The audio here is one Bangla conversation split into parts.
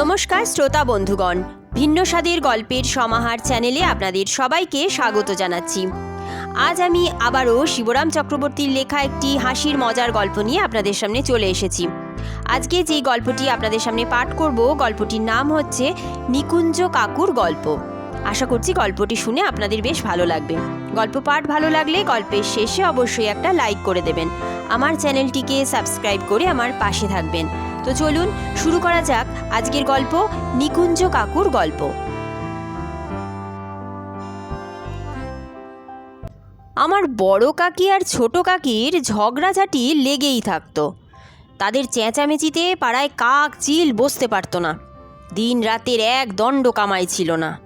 নমস্কার শ্রোতা বন্ধুগণ, ভিন্ন স্বাদের গল্পের সমাহার চ্যানেলে আপনাদের সবাইকে স্বাগত জানাচ্ছি। আজ আমি আবারও শিবরাম চক্রবর্তীর লেখা একটি হাসির মজার গল্প নিয়ে আপনাদের সামনে চলে এসেছি। আজকে যেই গল্পটি আপনাদের সামনে পাঠ করব, গল্পটির নাম হচ্ছে নিকুঞ্জ কাকুর গল্প। আশা করছি গল্পটি শুনে আপনাদের বেশ ভালো লাগবে। গল্প পাঠ ভালো লাগলে গল্পের শেষে অবশ্যই একটা লাইক করে দেবেন। আমার চ্যানেলটিকে সাবস্ক্রাইব করে আমার পাশে থাকবেন। তো চলুন শুরু করা যাক আজকের গল্প, নিকুঞ্জ কাকুর গল্প। আমার বড় কাকি আর ছোট কাকির ঝগড়াঝাটি লেগেই থাকতো। তাদের চেঁচামেচিতে পাড়ায় কাক চিল বসতে পারতো না। দিন রাতের এক দণ্ড কামাই ছিল না।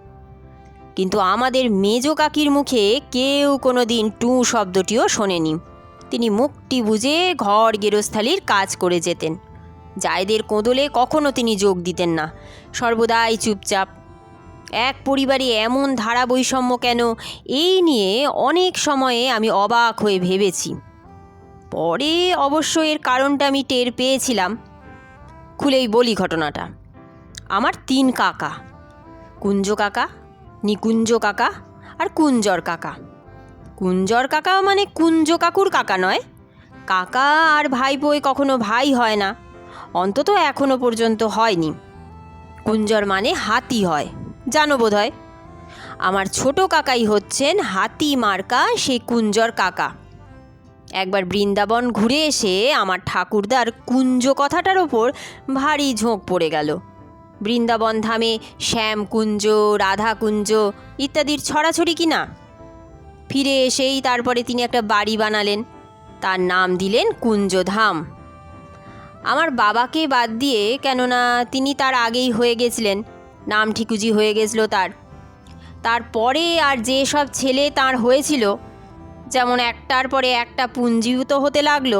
কিন্তু আমাদের মেজ কাকির মুখে কেউ কোনো দিন টু শব্দটিও শোনেনি। তিনি মুখটি বুঝে ঘর গেরস্থালির কাজ করে যেতেন। জায়দের কোঁদলে কখনো তিনি যোগ দিতেন না। সর্বদাই চুপচাপ। এক পরিবারে এমন ধারা বৈষম্য কেন, এই নিয়ে অনেক সময়ে আমি অবাক হয়ে ভেবেছি। পরে অবশ্য এর কারণটা আমি টের পেয়েছিলাম। খুলেই বলি ঘটনাটা। আমার তিন কাকা। কুঞ্জ কাকা, নিকুঞ্জ কাকা আর কুঞ্জর কাকা। কুঞ্জর কাকা মানে কুঞ্জ কাকুর কাকা নয়। কাকা আর ভাইপোয় কখনো ভাই হয় না। অন্তত এখনও পর্যন্ত হয়নি। কুঞ্জর মানে হাতি হয়। জানো বোধ হয় আমার ছোট কাকাই হচ্ছেন হাতি মার্কা সেই কুঞ্জর কাকা। একবার বৃন্দাবন ঘুরে এসে আমার ঠাকুরদার কুঞ্জ কথাটার ওপর ভারী ঝোঁক পড়ে গেল। বৃন্দাবন ধামে শ্যাম কুঞ্জ, রাধা কুঞ্জ ইত্যাদির ছড়াছড়ি কি না? ফিরে এসেই তারপরে তিনি একটা বাড়ি বানালেন। তার নাম দিলেন কুঞ্জধাম। আমার বাবাকে বাদ দিয়ে কেননা তিনি তার আগেই হয়ে গেছিলেন, নাম ঠিকুজি হয়ে গেছিল তার। তারপরে আর যে সব ছেলে তার হয়েছিল, যেমন একটার পরে একটা পুঞ্জীভূত হতে লাগল,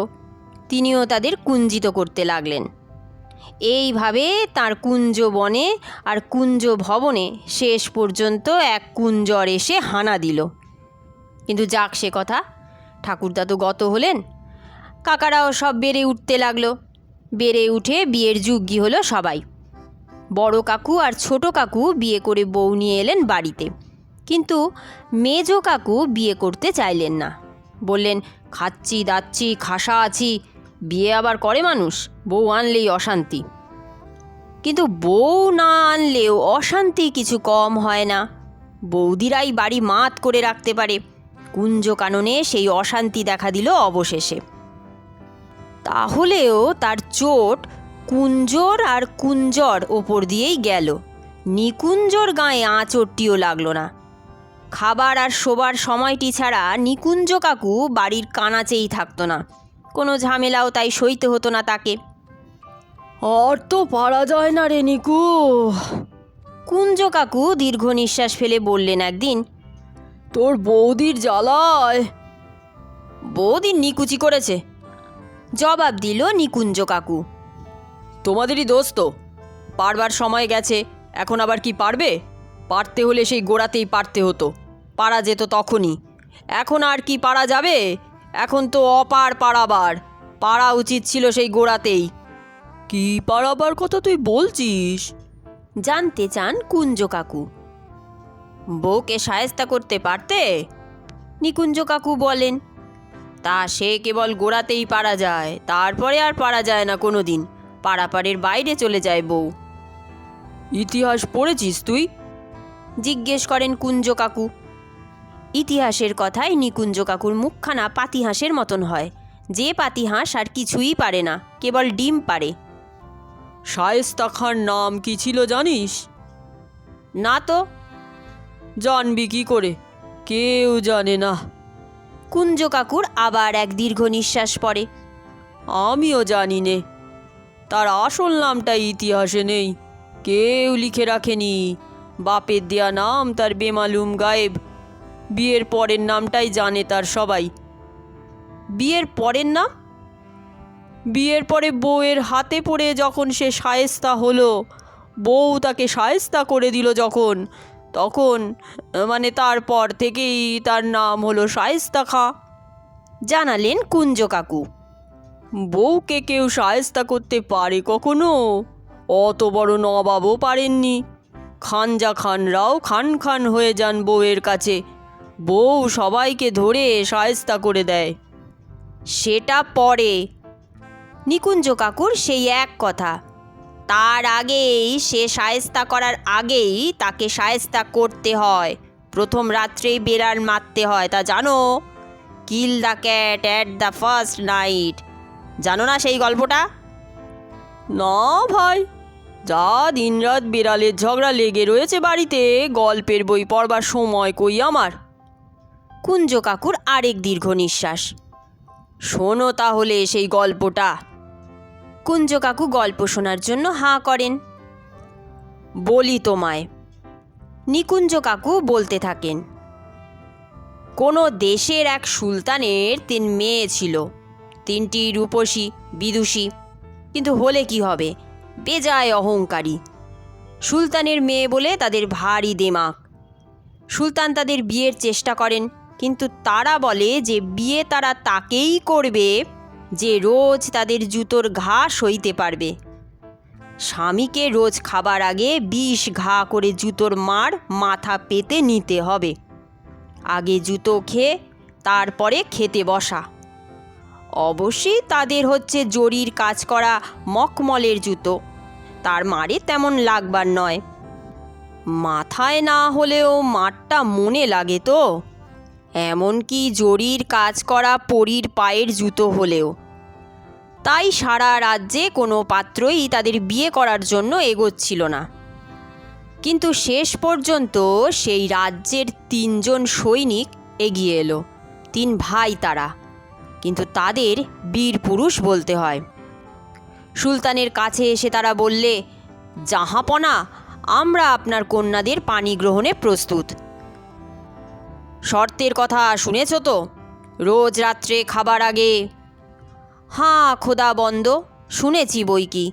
তিনিও তাদের কুঞ্জিত করতে লাগলেন। এইভাবে তার কুঞ্জ বনে আর কুঞ্জ ভবনে শেষ পর্যন্ত এক কুঞ্জর এসে হানা দিল। কিন্তু যাক সে কথা, ঠাকুরদা তো গত হলেন, কাকারাও সব বেড়ে উঠতে লাগল। বেড়ে উঠে বিয়ের যুগ্গি হলো সবাই। বড় কাকু আর ছোট কাকু বিয়ে করে বউ নিয়ে এলেন বাড়িতে। কিন্তু মেজ কাকু বিয়ে করতে চাইলেন না। বললেন, খাচ্ছি, দাচ্ছি, খাসা আছি, বিয়ে আবার করে মানুষ, বউ আনলেই অশান্তি। কিন্তু বউ না আনলেও অশান্তি কিছু কম হয় না। বৌদিরাই বাড়ি মাত করে রাখতে পারে। কুঞ্জ কাননে সেই অশান্তি দেখা দিল অবশেষে। তাহলেও তার চোট কুঞ্জর আর কুঞ্জর ওপর দিয়েই গেল। নিকুঞ্জর গায়ে আঁচড়টিও লাগল না। খাবার আর শোবার সময়টি ছাড়া নিকুঞ্জ কাকু বাড়ির কানাচেই থাকতো না। কোনো ঝামেলাও তাই সইতে হতো না তাকে। আর তো পারা যায় না রে নিকু। কুঞ্জ কাকু দীর্ঘ নিঃশ্বাস ফেলে বললেন একদিন তোর বৌদির জ্বালায়। বৌদি নিকুচি করেছে। জবাব দিল নিকুঞ্জ কাকু। তোমাদেরই দোষ তো। পারবার সময় গেছে এখন আবার কি পারবে? পারতে হলে সেই গোড়াতেই পারতে হতো। পারা যেত তখনই। এখন আর কি পারা যাবে? এখন তো অপার পারাবার। পারা উচিত ছিল সেই গোড়াতেই। কি পারাবার কথা তুই বলছিস? জানতে চান কুঞ্জ কাকু। বউকে সায়স্তা করতে পারতে? নিকুঞ্জ কাকু বলেন তা সে কেবল গোড়াতেই পারা যায় তারপরে আর পারা যায় না কোনো দিন পাড়াপাড়ের বাইরে চলে যায় বউ। ইতিহাস পড়েছিস তুই? জিজ্ঞেস করেন কুঞ্জ কাকু। ইতিহাসের কথায় নিকুঞ্জ কাকুর মুখখানা পাতিহাঁসের মতন হয়। যে পাতিহাঁস আর কিছুই পারে না কেবল ডিম পারে শায়েস্তা খান নাম কি ছিল জানিস? না তো। জানবি কি করে? কেউ জানে না। কুঞ্জ কাকুর আবার এক দীর্ঘ নিঃশ্বাস পড়ে। আমিও জানি নে, তার আসল নামটা ইতিহাসে নেই, কেউ লিখে রাখেনি। বাপের দেয়া নাম তার বেমালুম গায়েব, বিয়ের পরের নামটাই জানে তার সবাই। বিয়ের পরের নাম? বিয়ের পরে বউয়ের হাতে পড়ে যখন সে সায়েস্তা হলো, বউ তাকে সায়েস্তা করে দিল যখন তখন মানে তারপর থেকেই তার নাম হলো সায়েস্তা খা। জানালেন কুঞ্জ কাকু। বউকে কেউ সায়স্তা করতে পারে কখনো? অত বড় নবাবও পারেননি। খানজা খানরাও খান খান হয়ে যান বউয়ের কাছে। বউ সবাইকে ধরে সায়স্তা করে দেয়। সেটা পরে। নিকুঞ্জ কাকুর সেই এক কথা। তার আগেই সে সায়স্তা করার আগেই তাকে সায়স্তা করতে হয়। প্রথম রাত্রেই বেড়াল মারতে হয়, তা জানো? Kill the cat at the first night জানো না সেই গল্পটা? না ভাই। যা দিনরাত বিড়ালের ঝগড়া লেগে রয়েছে বাড়িতে, গল্পের বই পড়বার সময় কই আমার? কুঞ্জ কাকুর আরেক দীর্ঘ নিঃশ্বাস। শোনো তাহলে সেই গল্পটা। কুঞ্জ কাকু গল্প শোনার জন্য হাঁ করেন। বলি তোমায় নিকুঞ্জ কাকু বলতে থাকেন, কোনো দেশের এক সুলতানের তিন মেয়ে ছিল। তিনটি রূপসী, বিদুষী, কিন্তু হলে কি হবে? বেজায় অহংকারী। সুলতানের মেয়ে বলে তাদের ভারী দেমাক। সুলতান তাদের বিয়ের চেষ্টা করেন, কিন্তু তারা বলে যে বিয়ে তারা তাকেই করবে যে রোজ তাদের জুতোর ঘা সইতে পারবে। স্বামীকে রোজ খাবার আগে বিষ ঘা করে জুতোর মার মাথা পেতে নিতে হবে। আগে জুতো খেয়ে তারপরে খেতে বসা। অবশ্যই তাদের হচ্ছে জরির কাজ করা মকমলের জুতো। তার মারে তেমন লাগবার নয়। মাথায় না হলেও মাঠটা মনে লাগে তো। এমনকি জরির কাজ করা পরীর পায়ের জুতো হলেও। তাই সারা রাজ্যে কোনো পাত্রই তাদের বিয়ে করার জন্য এগোচ্ছিল না। কিন্তু শেষ পর্যন্ত সেই রাজ্যের তিনজন সৈনিক এগিয়ে এলো, তিন ভাই তারা। কিন্তু তাদের বীর পুরুষ বলতে হয়। সুলতানের কাছে এসে তারা বললে, জাহাপনা, আমরা আপনার কন্যাদের পানি গ্রহণে প্রস্তুত। শর্তের কথা শুনেছ তো? রোজ রাত্রে খাবার আগে। হাঁ, খোদা বন্ধ, শুনেছি বই কি।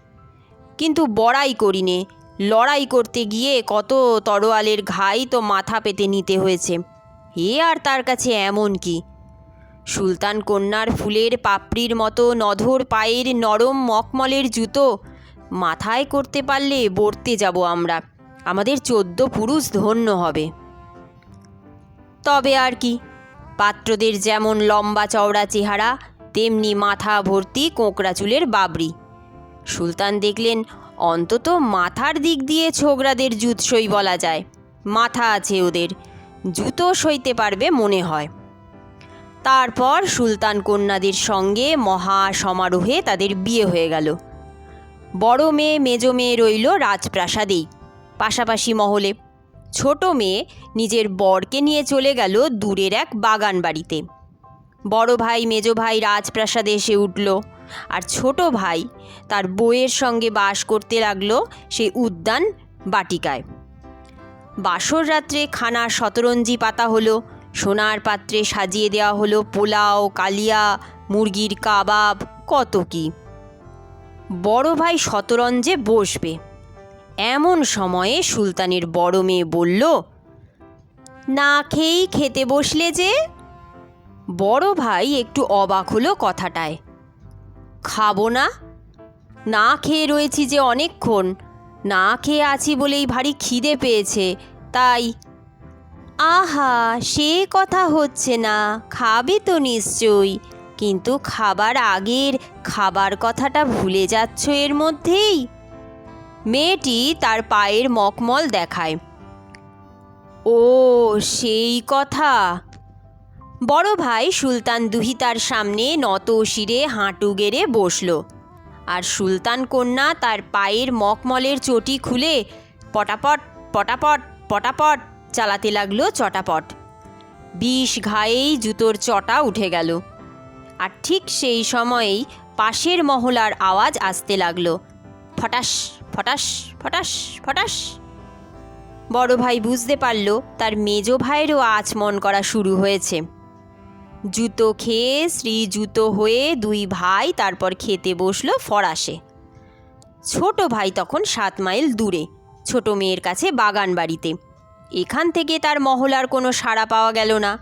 কিন্তু বড়াই করিনে, লড়াই করতে গিয়ে কত তরোয়ালের ঘাই তো মাথা পেতে নিতে হয়েছে। এ আর তার কাছে এমন কি? সুলতান কন্যার ফুলের পাপড়ির মতো নধর পায়ের নরম মকমলের জুতো, মাথায় করতে পারলে বর্তে যাব আমরা। আমাদের চোদ্দ পুরুষ ধন্য হবে। তবে আর কি। পাত্রদের যেমন লম্বা চওড়া চেহারা, তেমনি মাথা ভর্তি কোঁকড়া চুলের বাবরি। সুলতান দেখলেন, অন্তত মাথার দিক দিয়ে ছোকরাদের জুত সই বলা যায়। মাথা আছে ওদের, জুতো সইতে পারবে মনে হয়। তারপর সুলতান কন্যাদের সঙ্গে মহা সমারোহে তাদের বিয়ে হয়ে গেল। বড় মেয়ে মেজ মেয়ে রইল রাজপ্রাসাদেই, পাশাপাশি মহলে। ছোট মেয়ে নিজের বরকে নিয়ে চলে গেল দূরের এক বাগান বাড়িতে বড় ভাই, মেজ ভাই রাজপ্রাসাদে এসে উঠল আর ছোট ভাই তার বউয়ের সঙ্গে বাস করতে লাগল সেই উদ্যান বাটিকায়। বাসর রাত্রে খানা শতরঞ্জি পাতা হলো, সোনার পাত্রে সাজিয়ে দেওয়া হলো পোলাও, কালিয়া, মুরগির কাবাব, কত কি। বড় ভাই শতরঞ্জে বসবে। এমন সময়ে সুলতানের বড় মেয়ে বলল, না খেয়েই খেতে বসলে যে? বড় ভাই একটু অবাক হলো কথাটায়, খাব না। না খেয়ে রয়েছি যে অনেকক্ষণ। না খেয়ে আছি বলেই ভারী খিদে পেয়েছে, তাই আহা, সে কথা হচ্ছে না, খাবে তো নিশ্চয়ই, কিন্তু খাবার আগের খাবার কথাটা ভুলে যাচ্ছ এর মধ্যেই? মেয়েটি তার পায়ের মকমল দেখায়। ও, সেই কথা। বড় ভাই সুলতান দুহিতার সামনে নত শিরে হাঁটু গেড়ে বসল। আর সুলতান কন্যা তার পায়ের মকমলের চটি খুলে পটাপট পটাপট পটাপট চালাতে লাগল চটাপট। বিষ ঘায়েই জুতোর চটা উঠে গেল। আর ঠিক সেই সময়েই পাশের মহলার আওয়াজ আসতে লাগল। ফটাস! ফটাস ফটাস ফটাস। বড় ভাই বুঝতে পারল তার মেজ ভাইয়েরও আচমন করা শুরু হয়েছে। জুতো খেয়ে শ্রী জুতো হয়ে দুই ভাই তারপর খেতে বসল ফরাসে। ছোট ভাই তখন সাত মাইল দূরে, ছোট মেয়ের কাছে বাগান বাড়িতে। এখান থেকে তার মহলার কোনো সাড়া পাওয়া গেল না।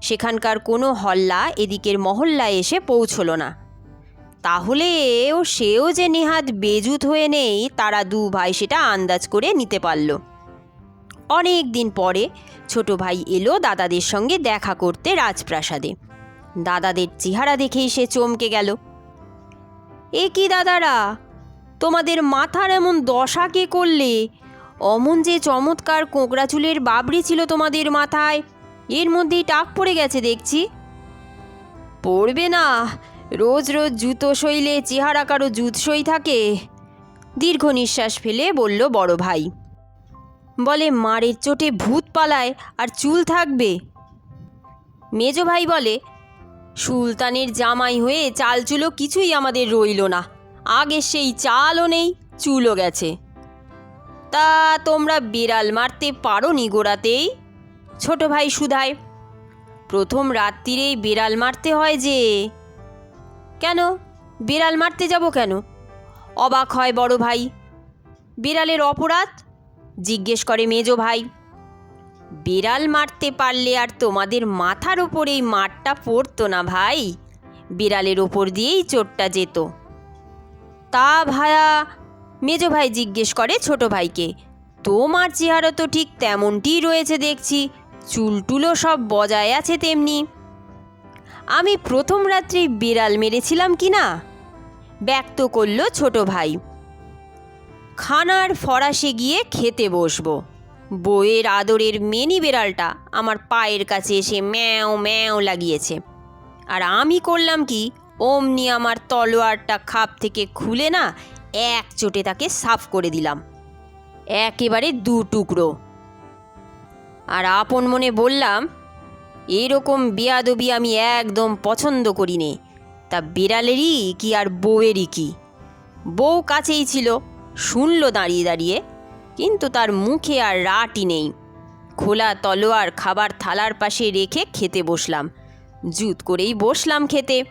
সেখানকার কোনো হল্লা এদিকের মহল্লায় এসে পৌঁছলো না। তাহলে ও সেও যে নেহাত বেজুত হয়ে নেই, তারা দু ভাই সেটা আন্দাজ করে নিতে পারল। অনেক দিন পরে ছোট ভাই এলো দাদাদের সঙ্গে দেখা করতে রাজপ্রাসাদে। দাদাদের চেহারা দেখেই সে চমকে গেল। এ কি দাদারা, তোমাদের মাথার এমন দশা কে করলে? অমন যে চমৎকার কোঁকড়া চুলের বাবরি ছিল তোমাদের মাথায়, এর মধ্যেই টাক পড়ে গেছে দেখছি। পড়বে না রোজ রোজ জুতো সইলে চেহারা কারও জুত সই থাকে। দীর্ঘ নিঃশ্বাস ফেলে বলল বড় ভাই, বলে, মারের চোটে ভূত পালায় আর চুল থাকবে। মেজ ভাই বলে, সুলতানের জামাই হয়ে চাল চুলো কিছুই আমাদের রইল না। আগে সেই চালও নেই, চুলও গেছে। তা তোমরা বিড়াল মারতে পারো নি গোড়াতেই? ছোট ভাই সুধায়, প্রথম রাত্রিরেই বিড়াল মারতে হয় যে। কেন? বিড়াল মারতে যাব কেন? অবাক হয় বড় ভাই। বিড়ালের অপরাধ? জিজ্ঞেস করে মেজো ভাই। বিড়াল মারতে পারলে আর তোমাদের মাথার ওপর এই মাঠটা পড়তো না ভাই। বিড়ালের ওপর দিয়েই চোটটা যেত। তা ভায়া, মেজো ভাই জিজ্ঞেস করে ছোট ভাইকে, তোমার চেহারা তো ঠিক তেমনটিই রয়েছে দেখছি, চুলটুলো সব বজায় আছে তেমনি। আমি প্রথম রাত্রি বিড়াল মেরেছিলাম কি না? ব্যক্ত করল ছোট ভাই। খানার ফরাসে গিয়ে খেতে বসবো। বইয়ের আদরের মেনি বেড়ালটা আমার পায়ের কাছে এসে ম্যাও ম্যাও লাগিয়েছে। আর আমি করলাম কি? অমনি আমার তলোয়ারটা খাপ থেকে খুলে না এক চোটে তাকে সাফ করে দিলাম। একেবারে দু টুকরো। আর আপন মনে বললাম এরকম বিয়াদবি আমি একদম পছন্দ করি নে তা বিড়ালেরই কি আর বউয়েরই কি? বউ কাছেই ছিল, শুনল দাঁড়িয়ে দাঁড়িয়ে, কিন্তু তার মুখে আর রাটই নেই। খোলা তলোয়ার খাবার থালার পাশে রেখে খেতে বসলাম। জুত করেই বসলাম খেতে।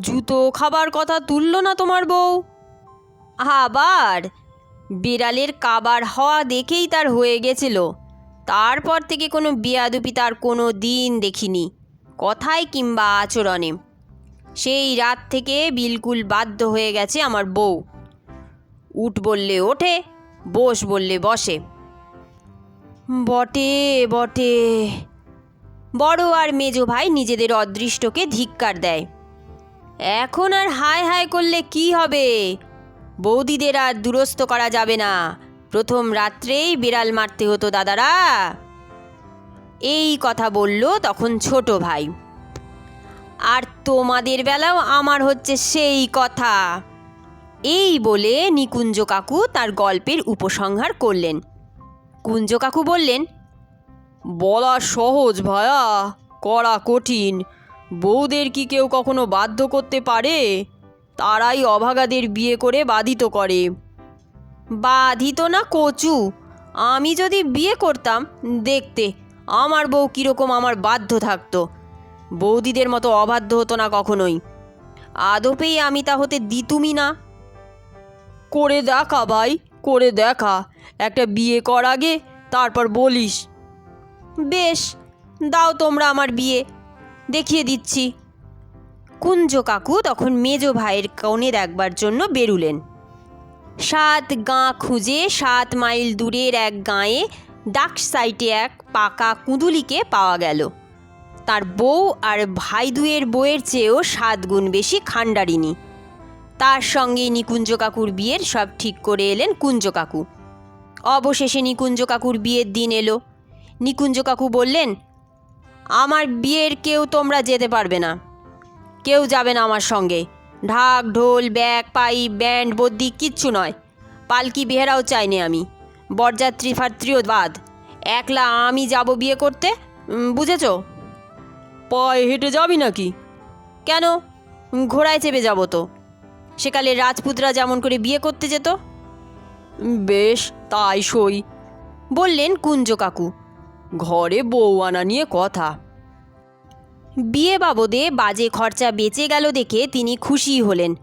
জুতো খাবার কথা তুলল না তোমার বউ? আবার বিড়ালের কাবার হওয়া দেখেই তার হয়ে গেছিল। তারপর থেকে কোনো বিয়াদুপি তার কোনো দিন দেখিনি কথায় কিংবা আচরণে। সেই রাত থেকে বিলকুল বাধ্য হয়ে গেছে আমার বউ। উঠ বললে ওঠে, বস বললে বসে। বটে বটে। বড় আর মেজো ভাই নিজেদের অদৃষ্টকে ধিক্কার দেয়। এখন আর হায় হায় করলে কি হবে? বৌদিদের আর দুরস্ত করা যাবে না। প্রথম রাত্রেই বিড়াল মারতে হতো দাদারা। এই কথা বলল তখন ছোট ভাই। আর তোমাদের বেলাও আমার হচ্ছে সেই কথা। এই বলে নিকুঞ্জ কাকু তার গল্পের উপসংহার করলেন। কুঞ্জ কাকু বললেন, বলা সহজ ভায়া করা কঠিন। বউদের কি কেউ কখনো বাধ্য করতে পারে? তারাই অভাগাদের বিয়ে করে বাধিত করে। বাধিত না কচু? আমি যদি বিয়ে করতাম, দেখতে আমার বউ কীরকম আমার বাধ্য থাকতো। বৌদিদের মতো অবাধ্য হতো না কখনোই। আদপেই আমি তা হতে দিতুমি না। করে দেখা ভাই, করে দেখা। একটা বিয়ে কর আগে, তারপর বলিস। বেশ, দাও তোমরা আমার বিয়ে। দেখিয়ে দিচ্ছি। কুঞ্জ কাকু তখন মেজ ভাইয়ের কনে দেখবার জন্য বেরুলেন। সাত গাঁ খুঁজে সাত মাইল দূরের এক গাঁয়ে ডাক সাইটে এক পাকা কুঁদুলিকে পাওয়া গেল। তার বউ আর ভাই দুয়ের বউয়ের চেয়েও সাত গুণ বেশি খান্ডারিনী তার সঙ্গে নিকুঞ্জ কাকুর বিয়ের সব ঠিক করে এলেন কুঞ্জ কাকু। অবশেষে নিকুঞ্জ কাকুর বিয়ের দিন এলো। নিকুঞ্জ কাকু বললেন, আমার বিয়ের কেউ তোমরা যেতে পারবে না। কেউ যাবে না আমার সঙ্গে। ঢাক ঢোল ব্যাগ পাইপ ব্যান্ড বদ্যি কিচ্ছু নয়। পালকি বেহেরাও চাইনি আমি। বরযাত্রী ফাত্রীও বাদ। একলা আমি যাব বিয়ে করতে? বুঝেছ? পায়ে হেঁটে যাবি নাকি? কেন? ঘোড়ায় চেপে যাব তো। সেকালে রাজপুতরা যেমন করে বিয়ে করতে যেত। বেশ তাই সই। বললেন কুঞ্জ কাকু। ঘরে বউ আনা নিয়ে কথা। বিয়ে বাবদে বাজে খরচা বেঁচে গেল দেখে তিনি খুশি হলেন।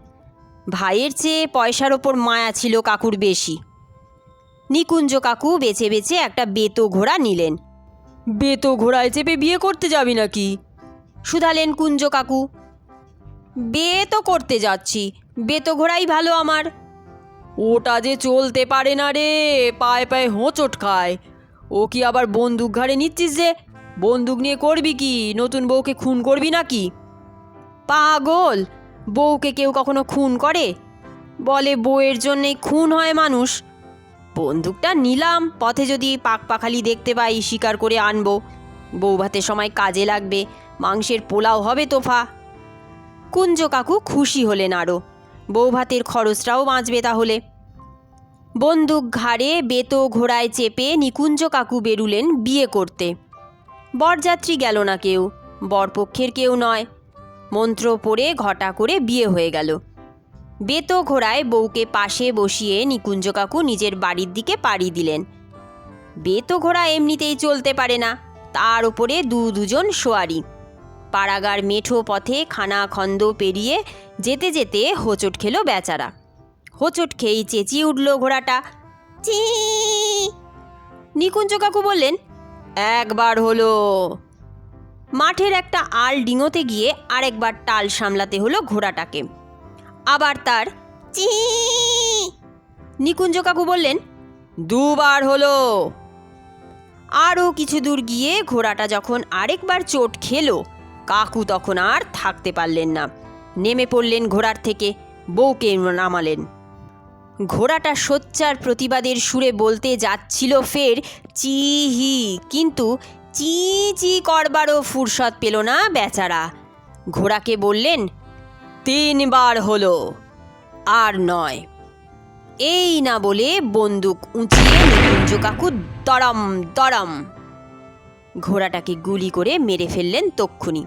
ভাইয়ের চেয়ে পয়সার ওপর মায়া ছিল কাকুর বেশি। নিকুঞ্জ কাকু বেছে বেছে একটা বেতো ঘোড়া নিলেন। বেতো ঘোড়ায় চেপে বিয়ে করতে যাবি নাকি? শুধালেন কুঞ্জ কাকু। বেতো করতে যাচ্ছি। বেতো ঘোড়াই ভালো আমার। ওটা যে চলতে পারে না রে পায়ে পায়ে হোঁচট খায়। ও কি আবার বন্দুক ঘাড়ে নিচ্ছিস যে? বন্দুক নিয়ে করবি কি? নতুন বউকে খুন করবি নাকি? পাগল! বউকে কেউ কখনো খুন করে? বলে বউয়ের জন্যে খুন হয় মানুষ। বন্দুকটা নিলাম, পথে যদি পাক পাখালি দেখতে পাই, শিকার করে আনব। বউ ভাতের সময় কাজে লাগবে, মাংসের পোলাও হবে তোফা। কুঞ্জ কাকু খুশি হলেন আরও বউ ভাতের খরচটাও বাঁচবে তাহলে। বন্দুক ঘাড়ে, বেতো ঘোড়ায় চেপে নিকুঞ্জ কাকু বেরুলেন বিয়ে করতে। বরযাত্রী গেল না কেউ, বরপক্ষের কেউ নয়। মন্ত্র পড়ে ঘটা করে বিয়ে হয়ে গেল। বেতো ঘোড়ায় বউকে পাশে বসিয়ে নিকুঞ্জ কাকু নিজের বাড়ির দিকে পাড়ি দিলেন। বেতো ঘোড়া এমনিতেই চলতে পারে না, তার উপরে দু দুজন সোয়ারি। পাড়াগার মেঠো পথে খানা খন্দ পেরিয়ে যেতে যেতে হোঁচট খেলো বেচারা। হোঁচট খেয়েই চেঁচিয়ে উঠল ঘোড়াটা। চি নিকুঞ্জ কাকু বললেন একবার হলো। মাঠের একটা আল ডিঙোতে গিয়ে আরেকবার টাল সামলাতে হলো ঘোড়াটাকে। আবার তার চি নিকুঞ্জ কাকু বললেন দুবার হলো আরও কিছু দূর গিয়ে ঘোড়াটা যখন আরেকবার চোট খেলো কাকু তখন আর থাকতে পারলেন না নেমে পড়লেন ঘোড়ার থেকে বউকে নামালেন ঘোড়াটা সোচ্চার প্রতিবাদের সুরে বলতে যাচ্ছিল ফের, চি হি। কিন্তু চি চি করবারও ফুরসত পেল না বেচারা। ঘোড়াকে বললেন, তিনবার হলো, আর নয়। এই না বলে বন্দুক উঁচিয়ে নিকুঞ্জ কাকু দড়াম দড়াম ঘোড়াটাকে গুলি করে মেরে ফেললেন তক্ষুনি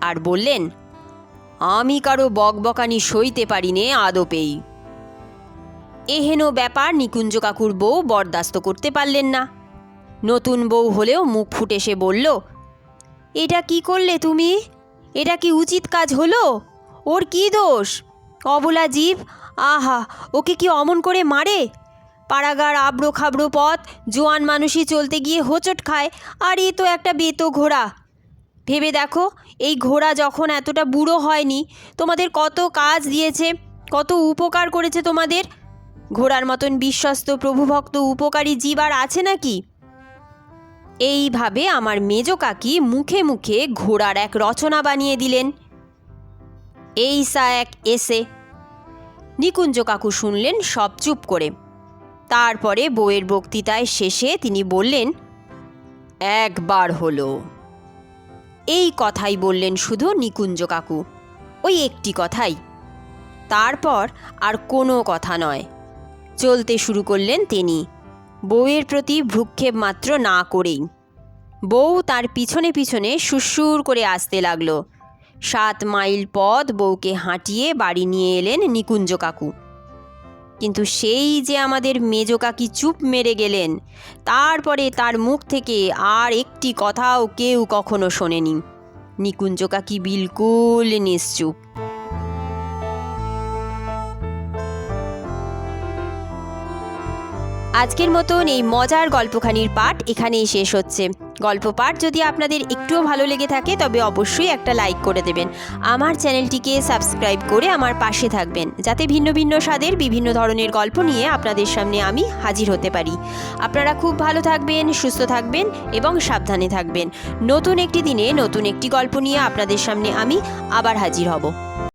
আর বললেন, আমি কারও বকবকানি সইতে পারি নে আদপেই। এহেন ব্যাপার নিকুঞ্জ কাকুর বউ বরদাস্ত করতে পারলেন না। নতুন বউ হলেও মুখ ফুটে সে বলল, এটা কি করলে তুমি? এটা কি উচিত কাজ হলো? ওর কি দোষ? অবলা জীব, আহা, ওকে কি অমন করে মারে? পাড়াগার আবড়ো খাবড়ো পথ, জোয়ান মানুষই চলতে গিয়ে হোঁচট খায়, আর এ তো একটা বেতো ঘোড়া। ভেবে দেখো, এই ঘোড়া যখন এতটা বুড়ো হয়নি, তোমাদের কত কাজ দিয়েছে, কত উপকার করেছে তোমাদের ঘোড়ার মতন বিশ্বস্ত প্রভুভক্ত উপকারী জীব আর আছে নাকি? এইভাবে আমার মেজ কাকি মুখে মুখে ঘোড়ার এক রচনা বানিয়ে দিলেন। এই সা এক এসে। নিকুঞ্জ কাকু শুনলেন সব চুপ করে। তারপরে বইয়ের বক্তৃতায় শেষে তিনি বললেন, একবার হলো। এই কথাই বললেন শুধু নিকুঞ্জ কাকু। ওই একটি কথাই। তারপর আর কোনো কথা নয়। চলতে শুরু করলেন তিনি। বউয়ের প্রতি ভ্রুক্ষেপ মাত্র না করেই। বউ তার পিছনে পিছনে সুসুর করে আসতে লাগল। সাত মাইল পথ বউকে হাঁটিয়ে বাড়ি নিয়ে এলেন নিকুঞ্জ কাকু। কিন্তু সেই যে আমাদের মেজ কাকি চুপ মেরে গেলেন, তারপরে তার মুখ থেকে আর একটি কথাও কেউ কখনো শোনেনি। নিকুঞ্জ কাকি বিলকুল নিশ্চুপ। আজকের মতন এই মজার গল্পখানির পাঠ এখানেই শেষ হচ্ছে। গল্প পাঠ যদি আপনাদের একটুও ভালো লেগে থাকে, তবে অবশ্যই একটা লাইক করে দেবেন। আমার চ্যানেলটিকে সাবস্ক্রাইব করে আমার পাশে থাকবেন, যাতে ভিন্ন ভিন্ন স্বাদের বিভিন্ন ধরনের গল্প নিয়ে আপনাদের সামনে আমি হাজির হতে পারি। আপনারা খুব ভালো থাকবেন, সুস্থ থাকবেন এবং সাবধানে থাকবেন। নতুন একটি দিনে নতুন একটি গল্প নিয়ে আপনাদের সামনে আমি আবার হাজির হব।